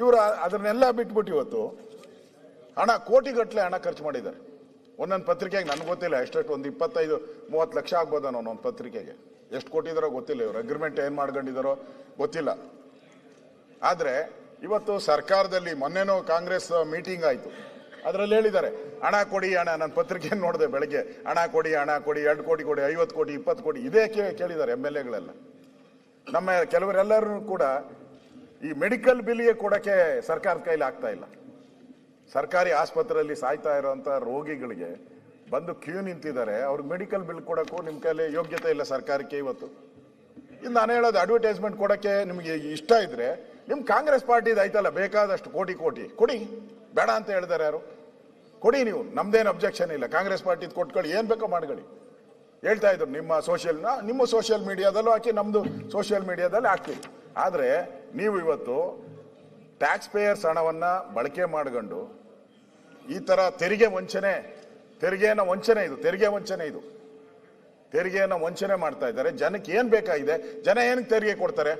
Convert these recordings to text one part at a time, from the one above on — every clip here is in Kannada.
ಇವರು ಅದನ್ನೆಲ್ಲ ಬಿಟ್ಬಿಟ್ಟು ಇವತ್ತು ಹಣ ಕೋಟಿಗಟ್ಟಲೆ ಹಣ ಖರ್ಚು ಮಾಡಿದ್ದಾರೆ. ಒಂದೊಂದು ಪತ್ರಿಕೆಗೆ ನನಗೆ ಗೊತ್ತಿಲ್ಲ, ಎಷ್ಟೆಷ್ಟು, ಒಂದು ಇಪ್ಪತ್ತೈದು, ಮೂವತ್ತು ಲಕ್ಷ ಆಗ್ಬೋದು ಒಂದೊಂದು ಪತ್ರಿಕೆಗೆ. ಎಷ್ಟು ಕೊಟ್ಟಿದ್ದಾರೋ ಗೊತ್ತಿಲ್ಲ, ಇವರು ಅಗ್ರಿಮೆಂಟ್ ಏನು ಮಾಡ್ಕೊಂಡಿದ್ದಾರೋ ಗೊತ್ತಿಲ್ಲ. ಆದರೆ ಇವತ್ತು ಸರ್ಕಾರದಲ್ಲಿ ಮೊನ್ನೆನೋ ಕಾಂಗ್ರೆಸ್ ಮೀಟಿಂಗ್ ಆಯಿತು. ಅದರಲ್ಲಿ ಹೇಳಿದ್ದಾರೆ, ಹಣ ಕೊಡಿ ಹಣ ನನ್ನ ಪತ್ರಿಕೆ ನೋಡಿದೆ ಬೆಳಗ್ಗೆ. ಹಣ ಕೊಡಿ ಹಣ ಕೊಡಿ, ಎರಡು ಕೋಟಿ ಕೊಡಿ, ಐವತ್ತು ಕೋಟಿ, ಇಪ್ಪತ್ತು ಕೋಟಿ. ಇದೇ ಕೇಳಿದ್ದಾರೆ ಎಂ ಎಲ್ ಎಗಳೆಲ್ಲ. ನಮ್ಮ ಕೆಲವರೆಲ್ಲರೂ ಕೂಡ ಈ ಮೆಡಿಕಲ್ ಬಿಲ್ಗೆ ಕೊಡಕ್ಕೆ ಸರ್ಕಾರದ ಕೈಲಿ ಆಗ್ತಾ ಇಲ್ಲ. ಸರ್ಕಾರಿ ಆಸ್ಪತ್ರೆಯಲ್ಲಿ ಸಾಯ್ತಾ ಇರುವಂತ ರೋಗಿಗಳಿಗೆ ಬಂದು ಕ್ಯೂ ನಿಂತಿದ್ದಾರೆ. ಅವ್ರಿಗೆ ಮೆಡಿಕಲ್ ಬಿಲ್ ಕೊಡೋಕ್ಕೂ ನಿಮ್ಮ ಕೈಲಿ ಯೋಗ್ಯತೆ ಇಲ್ಲ ಸರ್ಕಾರಕ್ಕೆ ಇವತ್ತು. ಇನ್ನು ನಾನು ಹೇಳೋದು ಅಡ್ವರ್ಟೈಸ್ಮೆಂಟ್ ಕೊಡಕ್ಕೆ ನಿಮಗೆ ಇಷ್ಟ ಇದ್ರೆ ನಿಮ್ಮ ಕಾಂಗ್ರೆಸ್ ಪಾರ್ಟಿದು ಐತಲ್ಲ ಬೇಕಾದಷ್ಟು ಕೋಟಿ ಕೋಟಿ. ಕೊಡಿ. ಬೇಡ ಅಂತ ಹೇಳಿದಾರೆ ಯಾರು? ಕೊಡಿ ನೀವು. ನಮ್ದೇನು ಅಬ್ಜೆಕ್ಷನ್ ಇಲ್ಲ. ಕಾಂಗ್ರೆಸ್ ಪಾರ್ಟಿದು ಕೊಟ್ಕೊಳ್ಳಿ. ಏನು ಬೇಕೋ ಮಾಡ್ಕೊಳ್ಳಿ. ಹೇಳ್ತಾ ಇದ್ರು ನಿಮ್ಮ ಸೋಷಿಯಲ್ ನಿಮ್ಮ ಸೋಷಿಯಲ್ ಮೀಡಿಯಾದಲ್ಲೂ ಹಾಕಿ ನಮ್ಮದು ಸೋಷಿಯಲ್ ಮೀಡಿಯಾದಲ್ಲಿ ಹಾಕ್ತೀವಿ. ಆದ್ರೆ ನೀವು ಇವತ್ತು ಟ್ಯಾಕ್ಸ್ ಪೇಯರ್ಸ್ ಹಣವನ್ನ ಬಳಕೆ ಮಾಡ್ಕೊಂಡು ಈ ತರ ತೆರಿಗೆ ವಂಚನೆ, ತೆರಿಗೆಯನ್ನು ವಂಚನೆ ಇದು ತೆರಿಗೆ ವಂಚನೆ ಇದು. ತೆರಿಗೆಯನ್ನು ವಂಚನೆ ಮಾಡ್ತಾ ಇದ್ದಾರೆ. ಜನಕ್ಕೆ ಏನು ಬೇಕಾಗಿದೆ? ಜನ ಏನಕ್ಕೆ ತೆರಿಗೆ ಕೊಡ್ತಾರೆ?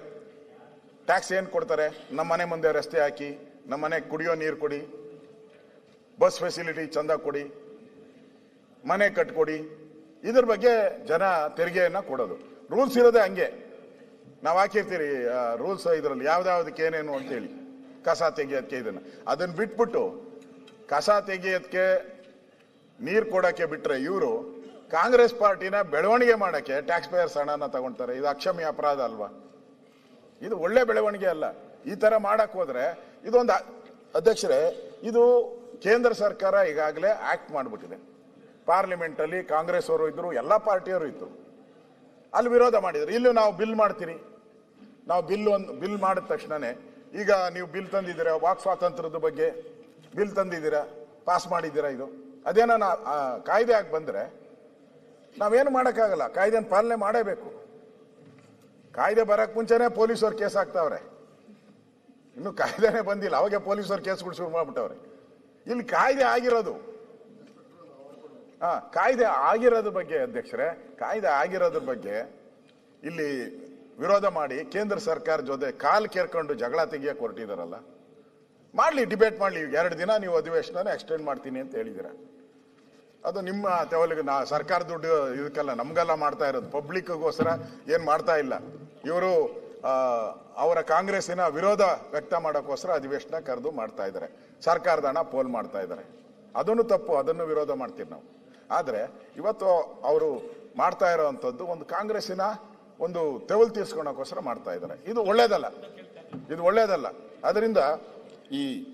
ಟ್ಯಾಕ್ಸ್ ಏನು ಕೊಡ್ತಾರೆ? ನಮ್ಮ ಮನೆ ಮುಂದೆ ರಸ್ತೆ ಹಾಕಿ ನಮ್ಮ ಮನೆ ಕುಡಿಯೋ ನೀರು ಕೊಡಿ ಬಸ್ ಫೆಸಿಲಿಟಿ ಚಂದ ಕೊಡಿ, ಮನೆ ಕಟ್ಕೊಡಿ, ಇದ್ರ ಬಗ್ಗೆ ಜನ ತೆರಿಗೆಯನ್ನ ಕೊಡೋದು. ರೂಲ್ಸ್ ಇರೋದೇ ಹಂಗೆ. ನಾವು ಹಾಕಿರ್ತೀರಿ ರೂಲ್ಸ್ ಇದರಲ್ಲಿ ಯಾವ್ದಾವ್ದಕ್ಕೆ ಏನೇನು ಅಂತೇಳಿ. ಕಸ ತೆಗಿಯೋದಕ್ಕೆ ಇದನ್ನು. ಅದನ್ನು ಬಿಟ್ಬಿಟ್ಟು ಕಸ ತೆಗಿಯೋದಕ್ಕೆ ನೀರು ಕೊಡೋಕ್ಕೆ ಬಿಟ್ಟರೆ ಇವರು ಕಾಂಗ್ರೆಸ್ ಪಾರ್ಟಿನ ಬೆಳವಣಿಗೆ ಮಾಡೋಕ್ಕೆ ಟ್ಯಾಕ್ಸ್ ಪೇಯರ್ಸ್ ಹಣನ ತಗೊಳ್ತಾರೆ ಇದು ಅಕ್ಷಮ್ಯ ಅಪರಾಧ ಅಲ್ವಾ? ಇದು ಒಳ್ಳೆ ಬೆಳವಣಿಗೆ ಅಲ್ಲ. ಈ ಥರ ಮಾಡೋಕ್ಕೆ ಹೋದರೆ ಇದೊಂದು ಅಧ್ಯಕ್ಷರೇ, ಇದು ಕೇಂದ್ರ ಸರ್ಕಾರ ಈಗಾಗಲೇ ಆಕ್ಟ್ ಮಾಡಿಬಿಟ್ಟಿದೆ. ಪಾರ್ಲಿಮೆಂಟಲ್ಲಿ ಕಾಂಗ್ರೆಸ್ ಅವರು ಇದ್ದರು ಎಲ್ಲ ಪಾರ್ಟಿಯವರು ಇತ್ತು ಅಲ್ಲಿ ವಿರೋಧ ಮಾಡಿದ್ರು. ಇಲ್ಲೂ ನಾವು ಬಿಲ್ ಮಾಡ್ತೀರಿ ನಾವು ಬಿಲ್ ಒಂದು, ಬಿಲ್ ಮಾಡಿದ ತಕ್ಷಣನೇ, ಈಗ ನೀವು ಬಿಲ್ ತಂದಿದ್ದೀರಾ? ವಾಕ್ ಸ್ವಾತಂತ್ರ್ಯದ ಬಗ್ಗೆ ಬಿಲ್ ತಂದಿದ್ದೀರಾ? ಪಾಸ್ ಮಾಡಿದ್ದೀರಾ ಇದು? ಅದೇನೋ ನಾ ಕಾಯ್ದೆ ಆಗಿ ಬಂದರೆ ನಾವೇನು ಮಾಡೋಕ್ಕಾಗಲ್ಲ. ಕಾಯ್ದೆನ ಪಾಲನೆ ಮಾಡೇಬೇಕು. ಕಾಯ್ದೆ ಬರೋಕ್ಕೆ ಮುಂಚೆನೆ ಪೊಲೀಸವ್ರು ಕೇಸ್ ಹಾಕ್ತಾವ್ರೆ. ಇನ್ನು ಕಾಯ್ದೆನೇ ಬಂದಿಲ್ಲ. ಅವಾಗೆ ಪೊಲೀಸವ್ರು ಕೇಸ್ಗಳು ಶುರು ಮಾಡ್ಬಿಟ್ಟವ್ರೆ. ಇಲ್ಲಿ ಕಾಯ್ದೆ ಆಗಿರೋದು. ಹಾ, ಕಾಯ್ದೆ ಆಗಿರೋದ್ರ ಬಗ್ಗೆ ಅಧ್ಯಕ್ಷರೇ, ಕಾಯ್ದೆ ಆಗಿರೋದ್ರ ಬಗ್ಗೆ ಇಲ್ಲಿ ವಿರೋಧ ಮಾಡಿ ಕೇಂದ್ರ ಸರ್ಕಾರ ಜೊತೆ ಕಾಲ್ ಕೇರ್ಕೊಂಡು ಜಗಳ ತೆಗಿಯಕ್ಕೆ ಹೊರಟಿದಾರಲ್ಲ. ಮಾಡ್ಲಿ ಡಿಬೇಟ್ ಮಾಡ್ಲಿ ಎರಡು ದಿನ ನೀವು ಅಧಿವೇಶನ ಎಕ್ಸ್ಟೆಂಡ್ ಮಾಡ್ತೀನಿ ಅಂತ ಹೇಳಿದ್ದೀರ ಅದು ನಿಮ್ಮ ತೆವಲಿಗೆ, ನಾ ಸರ್ಕಾರ ದುಡ್ಡು ಇದಕ್ಕೆಲ್ಲ, ನಮಗೆಲ್ಲ ಮಾಡ್ತಾ ಇರೋದು. ಪಬ್ಲಿಕ್ಗೋಸ್ಕರ ಏನು ಮಾಡ್ತಾ ಇಲ್ಲ. ಇವರು ಅವರ ಕಾಂಗ್ರೆಸ್ಸಿನ ವಿರೋಧ ವ್ಯಕ್ತ ಮಾಡೋಕ್ಕೋಸ್ಕರ ಅಧಿವೇಶನ ಕರೆದು ಮಾಡ್ತಾ ಇದ್ದಾರೆ. ಸರ್ಕಾರದ ಹಣ ಪೋಲ್ ಮಾಡ್ತಾ ಇದ್ದಾರೆ. ಅದನ್ನು ತಪ್ಪು, ಅದನ್ನು ವಿರೋಧ ಮಾಡ್ತೀವಿ ನಾವು. ಆದ್ರೆ ಇವತ್ತು ಅವರು ಮಾಡ್ತಾ ಇರೋವಂಥದ್ದು ಒಂದು ಕಾಂಗ್ರೆಸ್ಸಿನ ಒಂದು ತೆವಲ್ ತೀರ್ಸ್ಕೊಳಕ್ಕೋಸ್ಕರ ಮಾಡ್ತಾ ಇದ್ದಾರೆ. ಇದು ಒಳ್ಳೇದಲ್ಲ. ಇದು ಒಳ್ಳೇದಲ್ಲ. ಅದರಿಂದ ಈ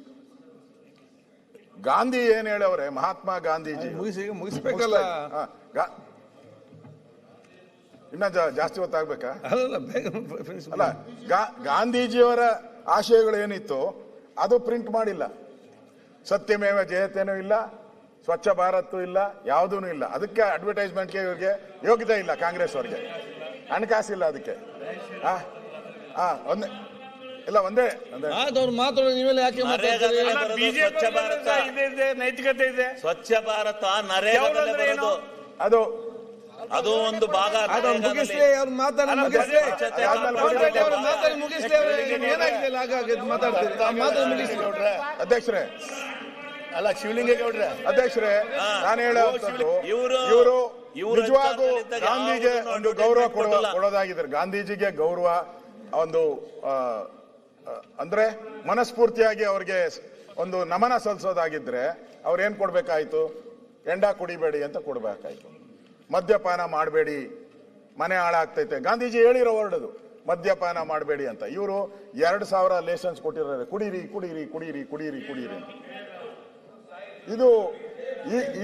ಗಾಂಧಿ ಏನ್ ಹೇಳವ್ರೆ? ಮಹಾತ್ಮ ಗಾಂಧೀಜಿ. ಮುಗಿಸ್ಬೇಕಲ್ಲ. ಇನ್ನ ಜಾಸ್ತಿ ಹೊತ್ತಾಗ್ಬೇಕಾ? ಅಲ್ಲ ಗಾ- ಗಾಂಧೀಜಿಯವರ ಆಶಯಗಳು ಏನಿತ್ತು ಅದು ಪ್ರಿಂಟ್ ಮಾಡಿಲ್ಲ. ಸತ್ಯಮೇವ ಜಯತೇನೂ ಇಲ್ಲ. ಸ್ವಚ್ಛ ಭಾರತ್ ಇಲ್ಲ ಯಾವುದೂ ಇಲ್ಲ. ಅದಕ್ಕೆ ಅಡ್ವರ್ಟೈಸ್ಮೆಂಟ್ಗೆ ಇವ್ರಿಗೆ ಯೋಗ್ಯತೆ ಇಲ್ಲ ಕಾಂಗ್ರೆಸ್ ಅವ್ರಿಗೆ. ಹಣಕಾಸಿಲ್ಲ ಅದಕ್ಕೆ. ಹಾ ಹಾ ಒಂದೇ ಇಲ್ಲ ಒಂದೇ ಸ್ವಚ್ಛ ಭಾರತ. ನೈತಿಕತೆ ಇದೆ. ಸ್ವಚ್ಛ ಭಾರತ ಏನು? ಅದು ಅದು ಒಂದು ಭಾಗ. ಮುಗಿಸ್ಲಿ ಅವ್ರು ಮಾತಾಡಿ ಮುಗಿಸ್ಲಿ. ಅವ್ರು ಮಾತಾಡಿ ಮುಗಿಸ್ಲಿ ಏನಾಗಿದೆ ಹಾಗಾಗಿ ಮಾತಾಡ್ತೀರಿ? ಮಾತಾಡಿ ಮುಗಿಸ್ಲಿ. ಅಧ್ಯಕ್ಷರೇ ಅಲ್ಲ ಶಿವಲಿಂಗೇಗೌಡ್ರೆ. ಅಧ್ಯಕ್ಷರೇ ನಾನು ಹೇಳೋ ಇವರು ಇವರು ನಿಜವಾಗೂ ಗಾಂಧಿಗೆ ಒಂದು ಗೌರವ. ಕೊಡೋದಾಗಿದ್ದಾರೆ. ಗಾಂಧೀಜಿಗೆ ಗೌರವ ಒಂದು ಅಂದ್ರೆ ಮನಸ್ಫೂರ್ತಿಯಾಗಿ ಅವ್ರಿಗೆ ಒಂದು ನಮನ ಸಲ್ಲಿಸೋದಾಗಿದ್ರೆ ಅವ್ರೇನ್ ಏನ್ ಕೊಡ್ಬೇಕಾಯ್ತು? ಎಂಡ ಕುಡಿಬೇಡಿ ಅಂತ ಕೊಡ್ಬೇಕಾಯ್ತು. ಮದ್ಯಪಾನ ಮಾಡಬೇಡಿ ಮನೆ ಹಾಳಾಗ್ತೈತೆ. ಗಾಂಧೀಜಿ ಹೇಳಿರೋ ಹೊರಡದು ಮದ್ಯಪಾನ ಮಾಡಬೇಡಿ ಅಂತ. ಇವರು ಎರಡು ಸಾವಿರ ಲೈಸೆನ್ಸ್ ಕೊಟ್ಟಿದ್ದಾರೆ. ಕುಡೀರಿ ಕುಡೀರಿ ಕುಡೀರಿ ಕುಡೀರಿ ಕುಡೀರಿ ಇದು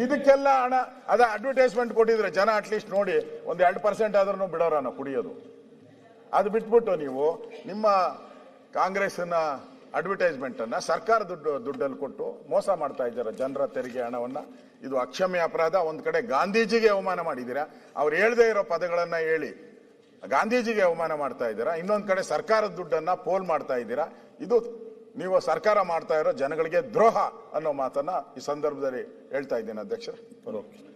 ಇದಕ್ಕೆಲ್ಲ ಹಣ, ಅದ ಅಡ್ವರ್ಟೈಸ್ಮೆಂಟ್ ಕೊಟ್ಟಿದ್ರೆ ಜನ ಅಟ್ಲೀಸ್ಟ್ ನೋಡಿ, ಒಂದು ಎರಡು ಪರ್ಸೆಂಟ್ ಆದ್ರೂ ಬಿಡೋರ ಕುಡಿಯೋದು. ಅದು ಬಿಟ್ಬಿಟ್ಟು ನೀವು ನಿಮ್ಮ ಕಾಂಗ್ರೆಸ್ನ ಅಡ್ವರ್ಟೈಸ್ಮೆಂಟ್ ಅನ್ನ ಸರ್ಕಾರ ದುಡ್ಡು, ದುಡ್ಡಲ್ಲಿ ಕೊಟ್ಟು ಮೋಸ ಮಾಡ್ತಾ ಇದ್ದಾರೆ ಜನರ ತೆರಿಗೆ ಹಣವನ್ನ? ಇದು ಅಕ್ಷಮ್ಯ ಅಪರಾಧ. ಒಂದು ಕಡೆ ಗಾಂಧೀಜಿಗೆ ಅವಮಾನ ಮಾಡಿದ್ದೀರಾ? ಅವ್ರು ಹೇಳದೇ ಇರೋ ಪದಗಳನ್ನ ಹೇಳಿ ಗಾಂಧೀಜಿಗೆ ಅವಮಾನ ಮಾಡ್ತಾ ಇದ್ದೀರಾ? ಇನ್ನೊಂದು ಕಡೆ ಸರ್ಕಾರದ ದುಡ್ಡನ್ನ ಪೋಲ್ ಮಾಡ್ತಾ ಇದ್ದೀರಾ? ಇದು ನೀವು ಸರ್ಕಾರ ಮಾಡ್ತಾ ಇರೋ ಜನಗಳಿಗೆ ದ್ರೋಹ ಅನ್ನೋ ಮಾತನ್ನ ಈ ಸಂದರ್ಭದಲ್ಲಿ ಹೇಳ್ತಾ ಇದ್ದೀನಿ ಅಧ್ಯಕ್ಷ